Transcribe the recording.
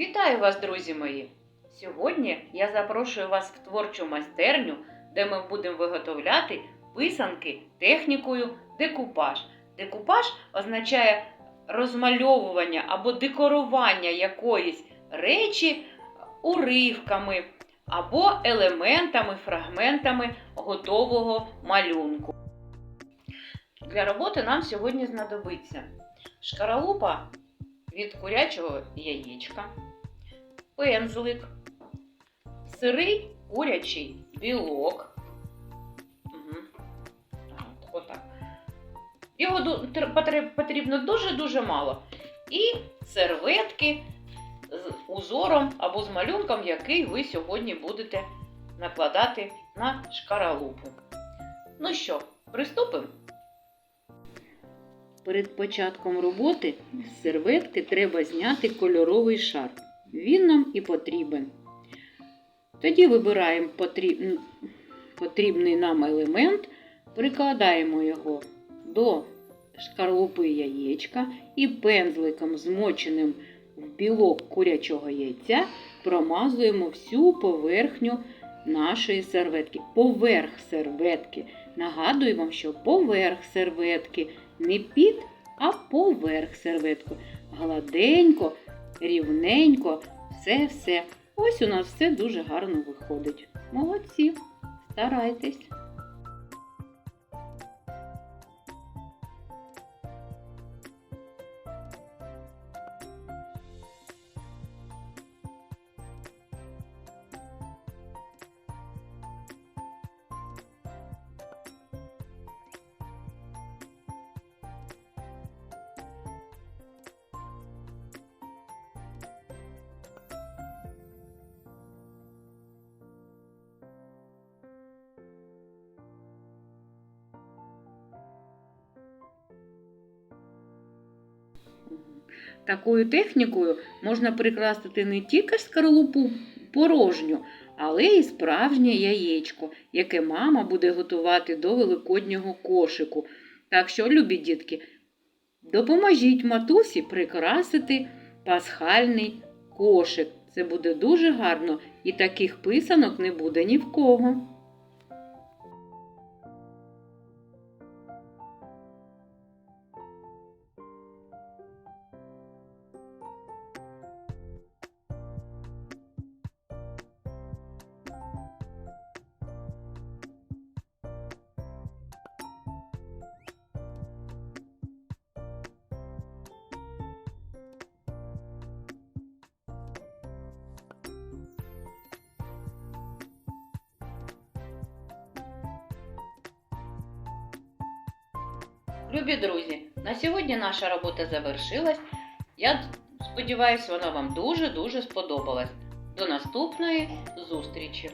Вітаю вас, друзі мої! Сьогодні я запрошую вас в творчу майстерню, де ми будемо виготовляти писанки технікою декупаж. Декупаж означає розмальовування або декорування якоїсь речі уривками або елементами, фрагментами готового малюнку. Для роботи нам сьогодні знадобиться шкаралупа від курячого яєчка, пензлик, сирий курячий білок. Угу. Отак. Його потрібно дуже-дуже мало. І серветки з узором або з малюнком, який ви сьогодні будете накладати на шкаралупу. Ну що, приступимо? Перед початком роботи з серветки треба зняти кольоровий шар. Він нам і потрібен. Тоді вибираємо потріб- потрібний нам елемент, прикладаємо його до шкарлупи яєчка і пензликом, змоченим в білок курячого яйця, промазуємо всю поверхню нашої серветки. Поверх серветки. Нагадую вам, що поверх серветки не під, а поверх серветку. Гладенько, рівненько, все-все. Ось у нас все дуже гарно виходить. Молодці, старайтесь. Такою технікою можна прикрасити не тільки скорлупу порожню, але й справжнє яєчко, яке мама буде готувати до великоднього кошику. Так що, любі дітки, допоможіть матусі прикрасити пасхальний кошик. Це буде дуже гарно і таких писанок не буде ні в кого. Любі друзі, на сьогодні наша робота завершилась. Я сподіваюся, вона вам дуже-дуже сподобалась. До наступної зустрічі!